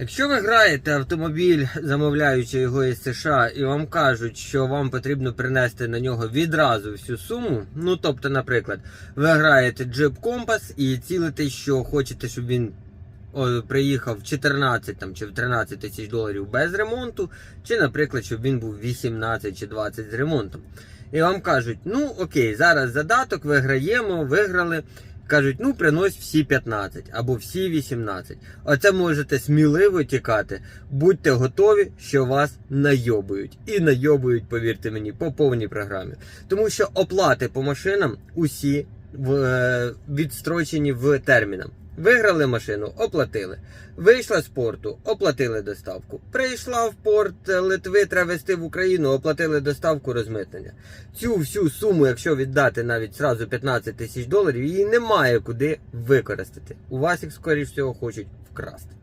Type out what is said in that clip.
Якщо ви граєте автомобіль, замовляючи його із США, і вам кажуть, що вам потрібно принести на нього відразу всю суму, ну тобто, наприклад, ви граєте Jeep Compass і цілите, що хочете, щоб він приїхав в 14 там, чи в 13 тисяч доларів без ремонту, чи, наприклад, щоб він був 18 чи 20 з ремонтом. І вам кажуть, ну окей, зараз задаток, виграємо, виграли. Кажуть, ну принось всі 15 або всі 18. Оце можете сміливо тікати. Будьте готові, що вас найобують. І найобують, повірте мені, по повній програмі. Тому що оплати по машинам усі в, е, відстрочені в термінам. Виграли машину, оплатили. Вийшла з порту, оплатили доставку. Прийшла в порт Литви, треба везти в Україну, оплатили доставку розмитнення. Цю всю суму, якщо віддати навіть зразу 15 тисяч доларів, її немає куди використати. У вас їх, скоріш всього, хочуть вкрасти.